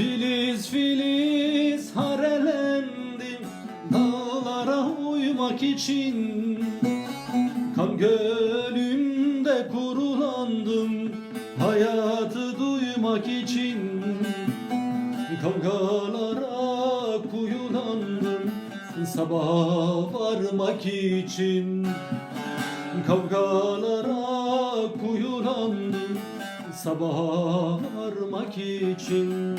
Filiz filiz harelendim Dağlara uymak için. Kan gölünde kurulandım Hayatı duymak için. Kavgalara kuyulandım Sabaha varmak için. Kavgalara kuyulandım Sabaha varmak için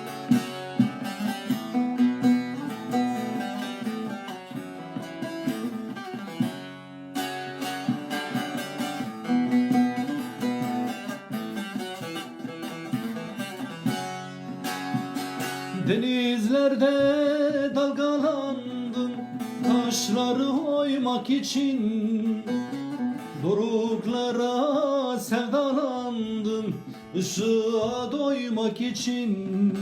Denizlerde dalgalandım Taşları oymak için. Doruklara sevdalandım Işığa doymak için.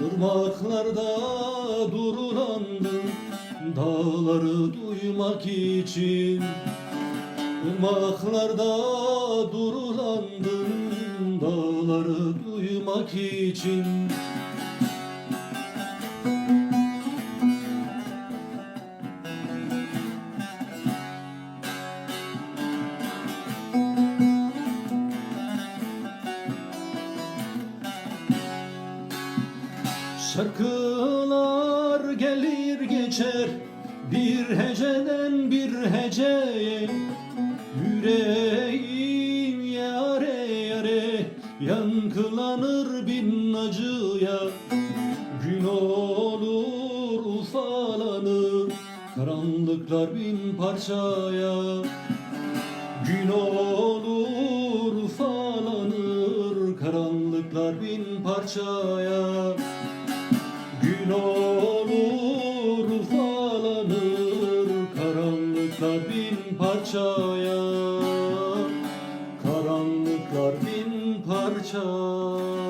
Irmaklarda durulandım Dağları duymak için. Irmaklarda durulandım Dağları duymak için Şarkılar gelir geçer bir heceden bir heceye. Yüreğim yare yare yankılanır bin acıya. Gün olur ufalanır karanlıklar bin parçaya. Gün olur ufalanır karanlıklar bin parçaya Olur ufalanır karanlıklar bin parçaya. Karanlıklar bin parçaya